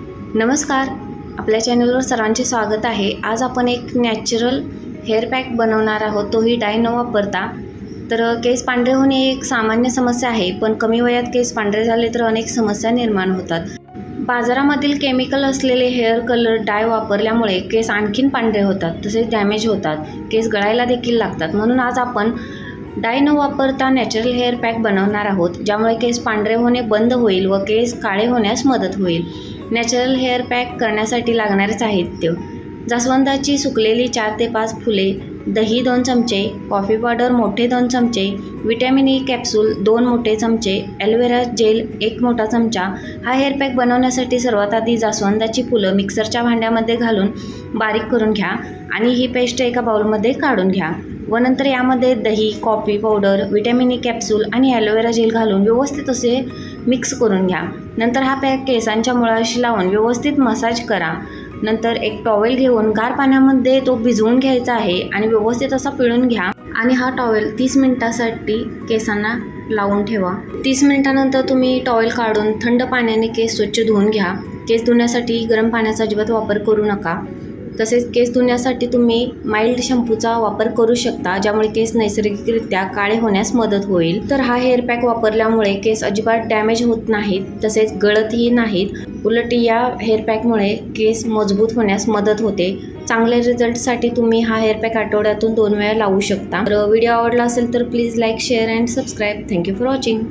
नमस्कार. आपल्या चॅनलवर सर्वांचे स्वागत आहे. आज आपण एक नॅचरल हेअर पॅक बनवणार आहोत. तोही डाय न वापरता. तर केस पांढरे होणे एक सामान्य समस्या आहे. पण कमी वयात केस पांढरे झाले तर अनेक समस्या निर्माण होतात. बाजारामधील केमिकल असलेले हेअर कलर डाय वापरल्यामुळे केस आणखीन पांढरे होतात. तसेच डॅमेज होतात. केस गळायला देखील लागतात. म्हणून आज आपण डाय न वापरता नॅचरल हेअर पॅक बनवणार आहोत. ज्यामुळे केस पांढरे होणे बंद होईल व केस काळे होण्यास मदत होईल. नॅचरल हेअर पॅक करण्यासाठी लागणारे साहित्य जास्वंदाची सुकलेली चार ते पाच फुले दही दोन चमचे कॉफी पावडर मोठे दोन चमचे विटॅमिन ई कॅप्सूल दोन मोठे चमचे ॲलोवेरा जेल एक मोठा चमचा हा हेअर पॅक बनवण्यासाठी सर्वात आधी जास्वंदाची फुलं मिक्सरच्या भांड्यामध्ये घालून बारीक करून घ्या आणि ही पेस्ट एका बाउलमध्ये काढून घ्या. व नंतर यामध्ये दही coffee powder vitamin E capsule आणि ॲलोवेरा जेल घालून व्यवस्थित असे मिक्स करून घ्या. नंतर हा पॅक केसांच्या मुळाशी लावून व्यवस्थित मसाज करा. नंतर एक टॉवेल घेऊन गार पाण्यामध्ये तो भिजवून घ्यायचा आहे आणि व्यवस्थित असा पिळून घ्या. आणि हा टॉवेल तीस मिनिटासाठी केसांना लावून ठेवा. तीस मिनिटानंतर तुम्ही टॉवेल काढून थंड पाण्याने केस स्वच्छ धुवून घ्या. केस धुण्यासाठी गरम पाण्याचा अजिबात वापर करू नका. तसेच केस धुण्यासाठी तुम्ही माइल्ड शॅम्पूचा वापर करू शकता ज्यामुळे केस नैसर्गिकरित्या काळे होण्यास मदत होईल. तर हा हेअर पॅक वापरल्यामुळे केस अजिबात डॅमेज होत नाहीत तसेच गळतही नाहीत. उलट या हेअर पॅकमुळे केस मजबूत होण्यास मदत होते. चांगल्या रिझल्टसाठी तुम्ही हा हेअर पॅक आठवड्यातून दोन वेळा लावू शकता. तर व्हिडिओ आवडला असेल तर please like share and subscribe thank you for watching